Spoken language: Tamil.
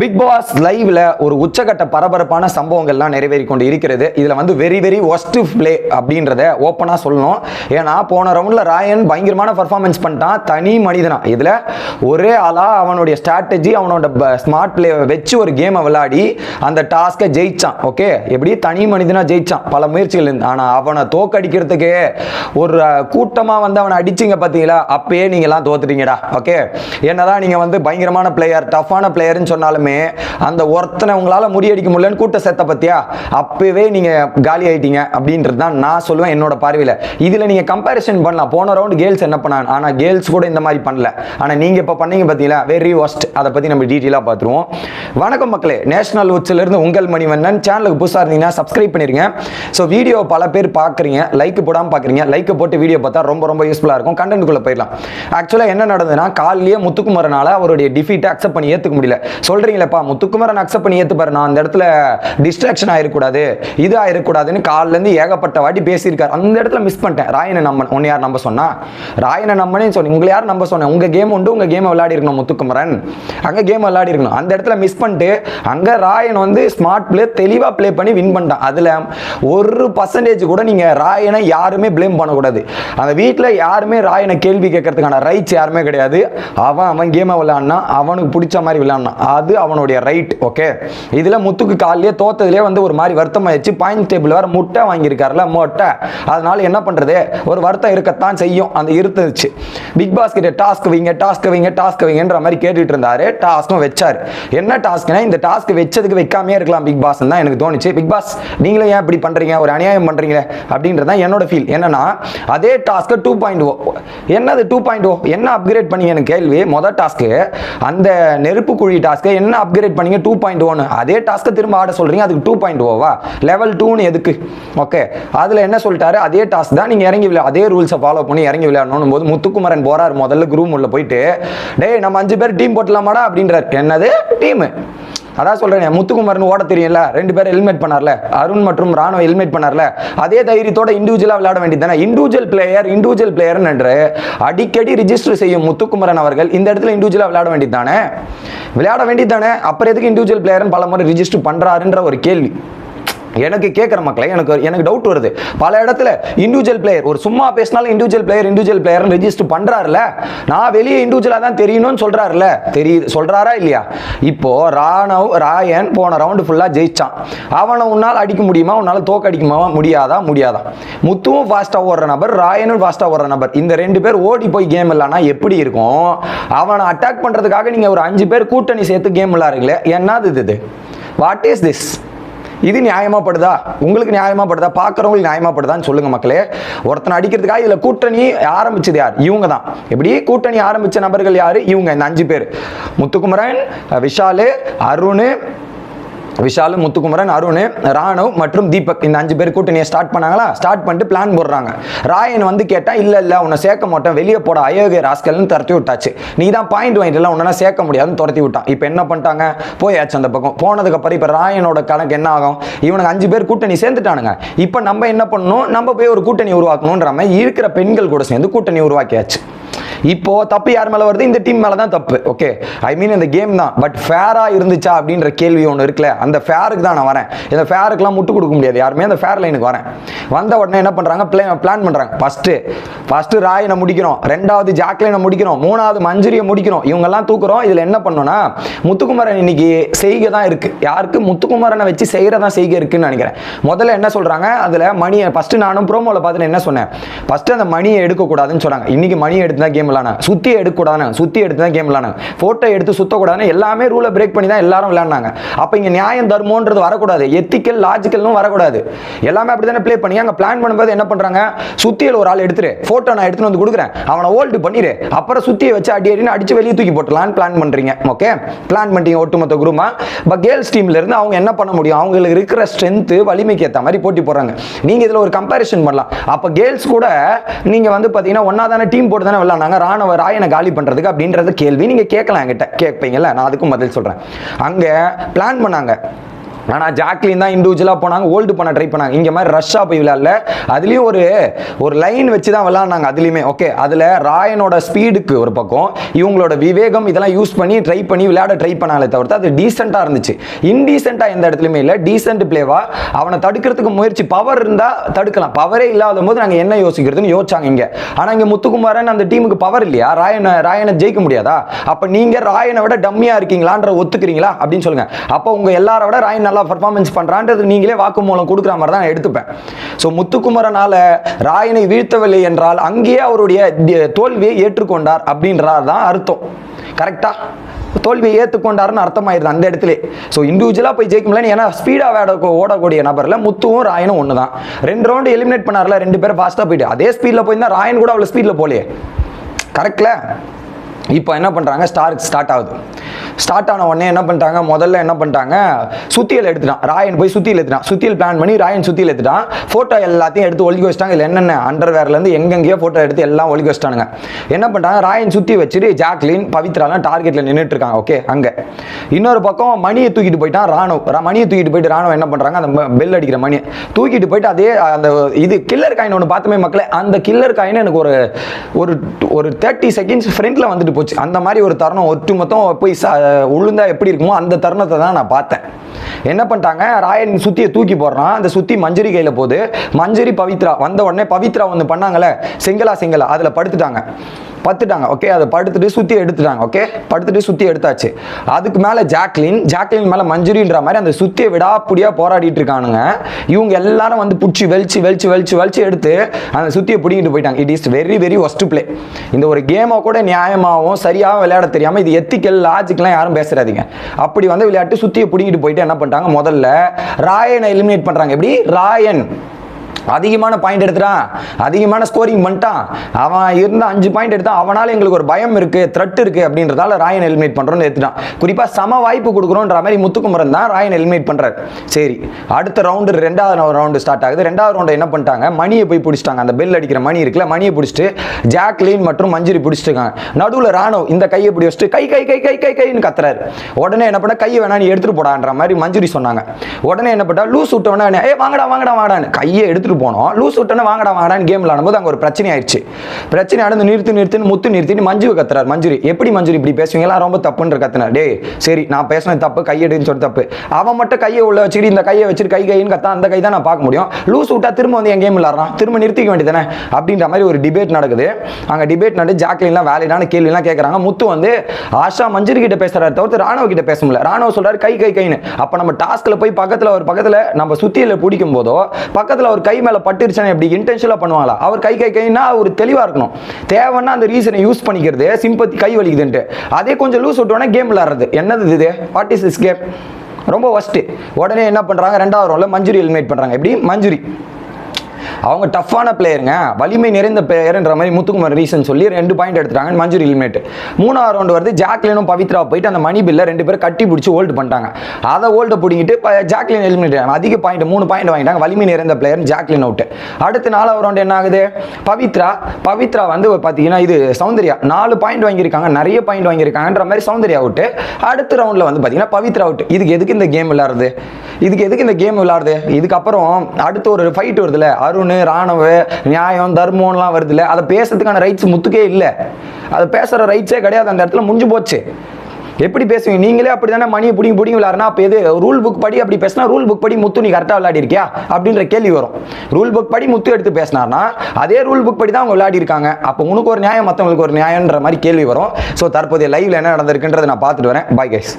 பிக் பாஸ் லைவ்ல ஒரு உச்சகட்ட பரபரப்பான சம்பவங்கள்லாம் நிறைவேறி கொண்டு இருக்கிறது இதுல வந்து வெரி வெரி ஒஸ்ட் பிளே அப்படின்றத ஓப்பனா சொல்லணும். ஏன்னா போன ரவுண்ட்ல ராயன் பயங்கரமான பர்ஃபார்மன்ஸ் பண்ணிட்டான். தனி மனிதனா. இதுல ஒரே ஆளா அவனுடைய ஸ்ட்ராட்டஜி அவனோட ஸ்மார்ட் பிளே வச்சு ஒரு கேமை விளையாடி அந்த டாஸ்க்கை ஜெயிச்சான். ஓகே எப்படி? தனி மனிதனா ஜெயிச்சான். பல முயற்சிகள் இருந்து. ஆனா அவனை தோக்கடிக்கிறதுக்கு ஒரு கூட்டமாக கூட்டமா வந்து அவனை அடிச்சிங்க பாத்தீங்களா? அப்பயே நீங்க எல்லாம் தோத்துட்டீங்கடா. ஓகே என்னதான் நீங்க வந்து பயங்கரமான பிளேயர் டஃப்பான பிளேயர்னு சொன்னாலும் அந்த ஒருத்தனை உங்களால் முறியடிக்க முடியலன்னு கூட்ட செத்த பத்தியா? அப்பவே நீங்க காலி ஆயிட்டீங்க அப்படின்றது தான் நான் சொல்லுவேன் என்னோட பார்வையில. இதுல நீங்க கம்பேரிசன் பண்ணலாம். போன ரவுண்ட் கேர்ள்ஸ் என்ன பண்ணாங்க ஆனா கேர்ள்ஸ் கூட இந்த மாதிரி பண்ணல. ஆனா நீங்க இப்ப பண்ணீங்க பாத்தீங்களா? வெரி ஒஸ்ட் அதை பத்தி நம்ம டீட்டெயிலாக பார்த்துருவோம் வணக்கம் மக்களே. நேஷனல் உச்சில இருந்து உங்கள் மணிவண்ணன். சேனலுக்கு புதுசா இருந்தீங்கன்னா சப்ஸ்கிரைப் பண்ணிருங்க. ஸோ வீடியோ பல பேர் பார்க்குறீங்க லைக் போடாம பார்க்குறீங்க லைக் போட்டு வீடியோ பார்த்தா ரொம்ப ரொம்ப யூஸ்ஃபுல்லாக இருக்கும். கண்டென்ட்டுக்குள்ள போயிடலாம். ஆக்சுவலாக என்ன நடந்ததுன்னா காலையிலேயே முத்துக்குமரனால அவருடைய டிஃபீட்டை அக்செப்ட் பண்ணி ஏற்றுக்க முடியல. சொல்றீங்களேப்பா முத்துக்குமரன் அக்செப்ட் பண்ணி ஏற்றுப்பாரு நான் அந்த இடத்துல டிஸ்ட்ராக்ஷன் ஆயிருக்கூடாது இது ஆயிருக்கூடாதுன்னு காலிலேருந்து ஏகப்பட்ட வாட்டி பேசியிருக்காரு. அந்த இடத்துல மிஸ் பண்ணிட்டேன். ராயனை நம்ம உன்னை யார் நம்ப சொன்னா? ராயனை நம்பனே சொன்னேன் உங்களை யார் நம்ப சொன்னேன் உங்க கேம் உண்டு உங்க கேமை விளையாடி இருக்கணும் முத்துக்குமரன். அங்க கேம் விளையாடி இருக்கணும். அந்த இடத்துல மிஸ் பண்ணிட்டு அங்க ராயன் வந்து ஸ்மார்ட் பிளே தெளிவா ப்ளே பண்ணி வின் பண்ணிட்டான். அதுல ஒரு பர்சன்டேஜ் கூட நீங்க ராயனை யாருமே ப்ளேம் பண்ணக்கூடாது. அந்த வீட்டில் யாருமே ராயனை கேள்வி கேட்கறதுக்கான ரைட்ஸ் யாருமே கிடையாது. அவன் அவன் கேமை விளையாடினா அவனுக்கு பிடிச்ச மாதிரி விளையாடினான். அது அவனுடைய ரைட் ஓகே இதில் முத்துக்கு காலையிலே தோத்ததுலேயே வந்து ஒரு மாதிரி வருத்தம் ஆயிடுச்சு. பாயிண்ட் டேபிள் வேற முட்டை வாங்கியிருக்காருல மொட்டை. அதனால என்ன பண்றது? ஒரு வருத்தம் இருக்கத்தான் செய்யும். அந்த இருந்துச்சு. பிக் பாஸ் கிட்ட டாஸ்க் வைங்க டாஸ்க் வைங்க டாஸ்க் வைங்கன்ற மாதிரி கேட்டுட்டு இருந்தாரு. டாஸ்க்கும் வச்சார். என்ன டாஸ்க்னா இந்த டாஸ்க் வச்சதுக்கு வைக்காமே இருக்கலாம் பிக் பாஸ் தான் எனக்கு தோணுச்சு. பிக் பாஸ் நீங்களும் ஏன் இப்படி பண்ணுறீங்க ஒரு அநியாயம் பண்ணுறீங்க அப்படின்றது தான் என்னோட ஃபீல் என்னன்னா அதே டாஸ்க்கு டூ பாயிண்ட் ஓ என்னது டூ பாயிண்ட் ஓ என்ன அப்கிரேட் பண்ணீங்க எனக்கு கேள்வி மொதல் டாஸ்க்கு அந்த நெருப்பு குழி டாஸ்க்கு என்ன அப்கிரேட் பண்ணீங்க? டூ பாயிண்ட் ஓன்னு அதே டாஸ்க்கை திரும்ப ஆட சொல்கிறீங்க அதுக்கு டூ பாயிண்ட் ஓவா லெவல் டூன்னு எதுக்கு? ஓகே அதில் என்ன சொல்லிட்டாரு? அதே டாஸ்க் தான் நீங்கள் இறங்கி விளையா அதே ரூல்ஸை ஃபாலோ பண்ணி இறங்கி விளையாடணும் போது முத்துக்குமரன் போகிறார் முதல்ல குரூம் உள்ள போயிட்டு டேய் நம்ம அஞ்சு பேர் டீம் போட்டலாமாடா? அப்படின்றார். என்னது? டீமு அதான் சொல்றேன் முத்துக்குமார்னு ஓட தெரியல ரெண்டு பேரும் ஹெல்மெட் பண்ணார்ல? அருண் மற்றும் ராணுவ ஹெல்மெட் பண்ணார்ல? அதே தைரியத்தோட இண்டிவிஜுவலா விளையாட வேண்டியது இண்டிவிஜுவல் பிளேயர் இண்டிவிஜுவல் பிளேயர் என்று அடிக்கடி ரிஜிஸ்டர் செய்யும் முத்துக்குமரன் அவர்கள் இந்த இடத்துல இண்டிவிஜுவலா விளையாட வேண்டியது தானே? விளையாட வேண்டியது தானே? அப்புறம் எதுக்கு இண்டிவிஜுவல் பிளேயர்னு பல முறை ரிஜிஸ்டர் பண்றாருன்ற ஒரு கேள்வி. எனக்கு கேட்குற மக்களை எனக்கு எனக்கு டவுட் வருது. பல இடத்துல இண்டிவிஜுவல் பிளேயர் ஒரு சும்மா பேசினாலும் individual player individual player register பண்ணுறாருல நான் வெளியே இண்டிவிஜுவலாக தான் தெரியணும்னு சொல்கிறாருல தெரியுது சொல்கிறாரா இல்லையா? இப்போ ராணவ் ராயன் போன ரவுண்டு ஃபுல்லாக ஜெயிச்சான். அவனை உன்னால் அடிக்க முடியுமா? உன்னால் தோக்க அடிக்குமா முடியாதா? முடியாதா? முத்துவும் ஃபாஸ்ட்டாக ஓடுற நபர் ராயனும் ஃபாஸ்ட்டாக ஓடுற நபர். இந்த ரெண்டு பேர் ஓடி போய் கேம் இல்லைனா எப்படி இருக்கும்? அவனை அட்டாக் பண்ணுறதுக்காக நீங்கள் ஒரு அஞ்சு பேர் கூட்டணி சேர்த்து கேம் விளாடுறீங்களே என்னது இது வாட் இஸ் திஸ் இது நியாயமாப்படுதா உங்களுக்கு நியாயமாப்படுதா பார்க்குறவங்களுக்கு நியாயமாப்படுதான்னு சொல்லுங்க மக்களே. ஒருத்தனை அடிக்கிறதுக்காக இதில் கூட்டணி ஆரம்பிச்சது யார்? இவங்க தான் எப்படி? கூட்டணி ஆரம்பித்த நபர்கள் யார்? இவங்க இந்த அஞ்சு பேர். முத்துக்குமரன் விஷாலு அருண் விஷால் முத்துக்குமரன் அருண் ராணவ் மற்றும் தீபக். இந்த அஞ்சு பேர் கூட்டணியை ஸ்டார்ட் பண்ணாங்களா? ஸ்டார்ட் பண்ணிட்டு பிளான் போடுறாங்க. ராயன் வந்து கேட்டா இல்ல இல்ல உன்னை சேர்க்க மாட்டேன். வெளியே போட. அயோக்கிய ராஸ்கல்னு துரத்தி விட்டாச்சு. நீ தான் பாயிண்ட் வாங்கிட்டு உன்னை சேர்க்க முடியாதுன்னு துரத்தி விட்டான். இப்போ என்ன பண்ணிட்டாங்க? போயாச்சு அந்த பக்கம். போனதுக்கு அப்புறம் இப்போ ராயனோட கணக்கு என்ன ஆகும்? இவனுக்கு அஞ்சு பேர் கூட்டணி சேர்ந்துட்டானுங்க. இப்போ நம்ம என்ன பண்ணணும்? நம்ம போய் ஒரு கூட்டணி உருவாக்கணுன்ற மாதிரி இருக்கிற பெண்கள் கூட சேர்ந்து கூட்டணி உருவாக்கியாச்சு. இப்போ தப்பு யார் மேல வருது? இந்த டீம் மேல தான் தப்பு. ஓகே ஐ மீன் இந்த கேம் தான். பட் ஃபேரா இருந்துச்சா அப்படின்ற கேள்வி ஒன்று இருக்குல்ல? அந்த ஃபேருக்கு தான் நான் வரேன். இந்த ஃபேருக்குலாம் முட்டு கொடுக்க முடியாது. யாருமே அந்த ஃபேர் லைனுக்கு வரேன். வந்த உடனே என்ன பண்றாங்க? பிளே பிளான் பண்றாங்க. ஃபர்ஸ்ட் ஃபர்ஸ்ட் ராயனை முடிக்கிறோம் ரெண்டாவது ஜாக்லைனை முடிக்கிறோம் மூணாவது மஞ்சுரியை முடிக்கிறோம் இவங்கெல்லாம் தூக்குறோம். இதுல என்ன பண்ணோம்னா முத்துக்குமரன் இன்னைக்கு செய்கை தான் இருக்கு. யாருக்கு? முத்துக்குமரனை வச்சு செய்கிறதான் செய்கை இருக்குன்னு நினைக்கிறேன். முதல்ல என்ன சொல்றாங்க? அதுல மணியை ஃபர்ஸ்ட் நானும் ப்ரோமோல பார்த்துட்டு என்ன சொன்னேன்? ஃபர்ஸ்ட் அந்த மணியை எடுக்கக்கூடாதுன்னு சொன்னாங்க. இன்னைக்கு மணியை எடுத்து தான் கேம் விளாட சுத்தி எடுக்கக்கூடாதுன்னு. சுத்தி எடுத்து தான் கேம் விளாட போட்டோ எடுத்து சுத்தக்கூடாதுன்னு எல்லாமே ரூலை பிரேக் பண்ணி தான் எல்லாரும் விளையாடினாங்க. அப்போ இங்கே நியாயம் தர்மோன்றது வரக்கூடாது. எத்திக்கல் லாஜிக்கல்னு வரக்கூடாது. எல்லாமே அப்படி தானே ப்ளே பண்ணி அங்கே பிளான் பண்ணும்போது என்ன பண்ணுறாங்க சுத்தியில் ஒரு ஆள் எடுத்துரு. போட்டோ நான் எடுத்துட்டு வந்து கொடுக்குறேன். அவனை ஹோல்டு பண்ணிடு அப்புறம் சுத்தியை வச்சு அடி அடின்னு அடிச்சு வெளியே தூக்கி போட்டலான்னு பிளான் பண்ணுறீங்க ஓகே பிளான் பண்ணிட்டீங்க ஒட்டுமொத்த குரூமா பட் கேர்ள்ஸ் டீம்ல இருந்து அவங்க என்ன பண்ண முடியும்? அவங்களுக்கு இருக்கிற ஸ்ட்ரென்த்து வலிமைக்கு ஏற்ற மாதிரி போட்டி போடுறாங்க. நீங்கள் இதில் ஒரு கம்பேரிசன் பண்ணலாம். அப்போ கேர்ள்ஸ் கூட நீங்கள் வந்து பார்த்தீங்கன்னா ஒன்றா தானே டீம் போட்டு தானே விளையாடுனாங்க ராணுவ ராயனை காலி பண்ணுறதுக்கு அப்படின்றது கேள்வி. நீங்க கேட்கலாம் என்கிட்ட. கேட்பீங்கல்ல? நான் அதுக்கும் பதில் சொல்றேன். அங்க பிளான் பண்ணாங்க. ஆனால் ஜாக்லின் தான் இண்டிவிஜுவலாக போனாங்க ஹோல்டு பண்ண ட்ரை பண்ணாங்க. இங்கே மாதிரி ரஷ்ஷாக போய் விளையாடல. அதுலேயும் ஒரு ஒரு லைன் வச்சு தான் விளாட்னாங்க அதுலேயுமே. ஓகே அதில் ராயனோட ஸ்பீடுக்கு ஒரு பக்கம் இவங்களோட விவேகம் இதெல்லாம் யூஸ் பண்ணி ட்ரை பண்ணி விளையாட ட்ரை பண்ணாலே தவிர்த்து அது டீசெண்டாக இருந்துச்சு. இன்டீசெண்டாக எந்த இடத்துலையுமே இல்லை டீசென்ட் பிளேவா அவனை தடுக்கிறதுக்கு முயற்சி பவர் இருந்தால் தடுக்கலாம். பவரே இல்லாத போது நாங்கள் என்ன யோசிக்கிறதுன்னு யோசிச்சாங்க இங்கே. ஆனால் இங்கே முத்துக்குமாரன் அந்த டீமுக்கு பவர் இல்லையா? ராயனை ராயனை ஜெயிக்க முடியாதா? அப்போ நீங்கள் ராயனை விட டம்மியாக இருக்கீங்களான்ற ஒத்துக்கிறீங்களா? அப்படின்னு சொல்லுங்க. அப்போ உங்கள் எல்லாரை விட ராயன் நல்லா பர்ஃபார்மன்ஸ் பண்ணுறான்றது நீங்களே வாக்குமூலம் கொடுக்குற மாதிரி தான் நான் எடுத்துப்பேன். ஸோ முத்துக்குமரனால் ராயனை வீழ்த்தவில்லை என்றால் அங்கேயே அவருடைய தோல்வியை ஏற்றுக்கொண்டார் அப்படின்றார் தான் அர்த்தம். கரெக்டா தோல்வியை ஏற்றுக்கொண்டாருன்னு அர்த்தமாயிருது அந்த இடத்துல. ஸோ இண்டிவிஜுவலாக போய் ஜெயிக்க முடியல ஏன்னா ஸ்பீடாக ஓட ஓடக்கூடிய நபரில் முத்துவும் ராயனும் ஒன்று தான். ரெண்டு ரவுண்டு எலிமினேட் பண்ணார்ல ரெண்டு பேரும் ஃபாஸ்ட்டாக போயிட்டு. அதே ஸ்பீடில் போயிருந்தா ராயன் கூட அவ்வளோ ஸ்பீடில் போலையே கரெக்ட்ல இப்போ என்ன பண்ணுறாங்க ஸ்டார்க் ஸ்டார்ட் ஆகுது. ஸ்டார்ட் ஆன உடனே என்ன பண்ணிட்டாங்க? முதல்ல என்ன பண்ணிட்டாங்க? சுத்தியில் எடுத்துட்டான். ராயன் போய் சுத்தியில் எடுத்துட்டான். சுத்தியில் பிளான் பண்ணி ராயன் சுத்தியில் எடுத்துட்டான். ஃபோட்டோ எல்லாத்தையும் எடுத்து ஒழிக்க வச்சிட்டாங்க. இல்லை என்னென்ன? அண்டர்வேர்லேருந்து எங்கெங்கேயோ ஃபோட்டோ எடுத்து எல்லாம் ஒழிக்க வச்சிட்டானுங்க. என்ன பண்ணிட்டாங்க? ராயன் சுற்றி வச்சுட்டு ஜாக்லின் பவித்ராலாம் டார்கெட்டில் நின்றுட்டு இருக்காங்க. ஓகே அங்கே. இன்னொரு பக்கம் மணியை தூக்கிட்டு போயிட்டான் ராணுவ ரா- மணியை தூக்கிட்டு போயிட்டு ராணுவம் என்ன பண்ணுறாங்க அந்த பெல் அடிக்கிற மணியை. தூக்கிட்டு போயிட்டு அதே அந்த இது கில்லர் காயின் ஒன்று பார்த்துமே மக்களே. அந்த கில்லர் காயின் எனக்கு ஒரு ஒரு ஒரு தேர்ட்டி செகண்ட்ஸ் ஃப்ரெண்டில் வந்துட்டு போச்சு. அந்த மாதிரி ஒரு தருணம் ஒட்டு மொத்தம் போய் ச- உளுந்தா எப்படி இருக்குமோ அந்த தருணத்தை தான் நான் பார்த்தேன். என்ன பண்ணிட்டாங்க? ராயன் சுத்தியை தூக்கி போடுறான். அந்த சுத்தி மஞ்சரி கையில போகுது. மஞ்சரி பவித்ரா. வந்த உடனே பவித்ரா வந்து பண்ணாங்களே? செங்கலா செங்கலா. அதுல படுத்துட்டாங்க. பத்துட்டாங்க ஓகே அதை படுத்துட்டு சுத்தி எடுத்துட்டாங்க ஓகே படுத்துட்டு சுத்தி எடுத்தாச்சு. அதுக்கு மேல ஜாக்லின் ஜாக்லின் மேல மஞ்சுரின்ற மாதிரி அந்த சுத்தியை விடாப்புடியா போராடிட்டு இருக்கானுங்க. இவங்க எல்லாரும் வந்து பிடிச்சி வெளிச்சு வெளிச்சு வெளிச்சு வெளிச்சு எடுத்து அந்த சுத்தியை பிடிங்கிட்டு போயிட்டாங்க. It is very very worst play இந்த ஒரு கேமை கூட நியாயமாகவும் சரியாகவும் விளையாட தெரியாம இது எத்திக்கல் லாஜிக்லாம் யாரும் பேசுறாதீங்க. அப்படி வந்து விளையாட்டு சுத்தியை பிடிங்கிட்டு போயிட்டு என்ன பண்ணிட்டாங்க? முதல்ல ராயனை எலிமினேட் பண்றாங்க. எப்படி? ராயன். அதிகமான பாயிண்ட் எடுத்துட்டான். அதிகமான ஸ்கோரிங் பண்ணிட்டான். அவன் இருந்த அஞ்சு பாயிண்ட் எடுத்தான். அவனால எங்களுக்கு ஒரு பயம் இருக்கு த்ரெட் இருக்கு அப்படின்றதால ராயன் எலிமினேட் பண்றோன்னு எடுத்துட்டான் குறிப்பா சம வாய்ப்பு கொடுக்குறோன்ற மாதிரி முத்துக்குமரன் தான் ராயன் எலிமினேட் பண்றாரு. சரி அடுத்த ரவுண்டு ரெண்டாவது ரவுண்டு ஸ்டார்ட் ஆகுது. ரெண்டாவது ரவுண்டை என்ன பண்ணிட்டாங்க? மணியை போய் பிடிச்சிட்டாங்க. அந்த பெல் அடிக்கிற மணி இருக்குல்ல மணியை பிடிச்சிட்டு ஜாக்லின் மற்றும் மஞ்சரி பிடிச்சிட்டாங்க நடுவில் ராணுவ இந்த கையை பிடி வச்சுட்டு கை கை கை கை கை கைன்னு கத்துறாரு. உடனே என்ன பண்ண கையை வேணா நீ எடுத்துட்டு போடான்ற மாதிரி மஞ்சுரி சொன்னாங்க. உடனே என்ன பண்ணா லூஸ் விட்டவன ஏ வாங்கடா வாங்கடா வாங்கடான்னு கையை எடுத்து எடுத்துகிட்டு போனோம். லூஸ் விட்டோன்னு வாங்கடா வாங்கடான்னு கேம் விளாடும்போது அங்கே ஒரு பிரச்சனை ஆயிடுச்சு. பிரச்சனை நடந்து நிறுத்து நிறுத்துன்னு முத்து நிறுத்திட்டு மஞ்சு கத்துறாரு. மஞ்சுரி எப்படி மஞ்சுரி இப்படி பேசுவீங்களா ரொம்ப தப்புன்ற கத்துனா டே சரி நான் பேசினது தப்பு கையெடுன்னு சொல்லி தப்பு. அவன் மட்டும் கையை உள்ள வச்சுட்டு இந்த கையை வச்சுட்டு கை கைன்னு கத்தா அந்த கை தான் நான் பார்க்க முடியும். லூஸ் விட்டா திரும்ப வந்து என் கேம் விளாட்றான் திரும்ப நிறுத்திக்க வேண்டியதானே அப்படின்ற மாதிரி ஒரு டிபேட் நடக்குது. அங்கே டிபேட் நடந்து ஜாக்லின்லாம் வேலிடான கேள்விலாம் கேட்குறாங்க முத்து வந்து ஆஷா மஞ்சுரி கிட்ட பேசுறாரு தவிர்த்து ராணுவ கிட்ட பேச முடியல. ராணுவ சொல்றாரு கை கை கைன்னு. அப்போ நம்ம டாஸ்க்ல போய் பக்கத்தில் ஒரு பக்கத்தில் நம்ம சுத்தியில பிடிக்கும் போதோ பக்கத்தில் ஒரு கை மேலே பட்டுருச்சானே எப்படி இன்டென்ஷனாக பண்ணுவாங்களா? அவர் கை கை கைன்னா அவர் தெளிவாக இருக்கணும். தேவைன்னா அந்த ரீசனை யூஸ் பண்ணிக்கிறது. சிம்பத்தி கை வலிக்குதுன்ட்டு. அதே கொஞ்சம் லூஸ் விட்டோன்னா கேம் விளாட்றது என்னது இது? வாட் இஸ் இஸ் கேம் ரொம்ப ஒஸ்ட்டு உடனே என்ன பண்ணுறாங்க ரெண்டாவது ரோலில் மஞ்சுரி எலிமினேட் பண்ணுறாங்க எப்படி? மஞ்சுரி. அவங்க டஃப்பான பிளேயருங்க வலிமை நிறைந்த பிளேயர்ன்ற மாதிரி முத்துக்குமார் ரீசன் சொல்லி ரெண்டு பாயிண்ட் எடுத்துட்டாங்க. மஞ்சூரி எலிமினேட் மூணாவது ரவுண்டு வருது. ஜாக்லினும் பவித்ரா போயிட்டு அந்த மணி பில்ல ரெண்டு பேரும் கட்டி பிடிச்சி ஹோல்டு பண்ணிட்டாங்க. அதை ஹோல்டு பிடிங்கிட்டு ஜாக்லின் எலிமினேட் அதிக பாயிண்ட் மூணு பாயிண்ட் வாங்கிட்டாங்க. வலிமை நிறைந்த பிளேயர் ஜாக்லின் அவுட் அடுத்து நாலாவது ரவுண்டு என்ன ஆகுது? பவித்ரா. பவித்ரா வந்து பார்த்தீங்கன்னா இது சௌந்தர்யா. நாலு பாயிண்ட் வாங்கியிருக்காங்க. நிறைய பாயிண்ட் வாங்கியிருக்காங்கன்ற மாதிரி சௌந்தர்யா அவுட் அடுத்த ரவுண்டில் வந்து பார்த்தீங்கன்னா பவித்ரா அவுட் இதுக்கு எதுக்கு இந்த கேம் விளாடுறது இதுக்கு எதுக்கு இந்த கேம் விளாடுறது இதுக்கப்புறம் அடுத்து ஒரு ஃபைட் வருதுல்ல. அருண் ராணுவ நியாயம் தர்மம்லாம் வருதுல்ல. அதை பேசுறதுக்கான ரைட்ஸ் முத்துக்கே இல்லை. அதை பேசுகிற ரைட்ஸே கிடையாது. அந்த இடத்துல முடிஞ்சு போச்சு. எப்படி பேசுவீங்க? நீங்களே அப்படி தானே மணியை பிடிங்க பிடிங்க விளாட்னா அப்போ எது? ரூல் புக் படி அப்படி பேசினா ரூல் புக் படி முத்து நீ கரெக்டாக விளையாடி இருக்கியா அப்படின்ற கேள்வி வரும். ரூல் புக் படி முத்து எடுத்து பேசினார்னா அதே ரூல் புக் படி தான் அவங்க விளையாடி இருக்காங்க அப்போ உனக்கு ஒரு நியாயம் மற்றவங்களுக்கு ஒரு நியாயம்ன்ற மாதிரி கேள்வி வரும். ஸோ தற்போதைய லைவ்ல என்ன நடந்திருக்குன்றதை நான் பார்த்துட்டு வரேன். Bye guys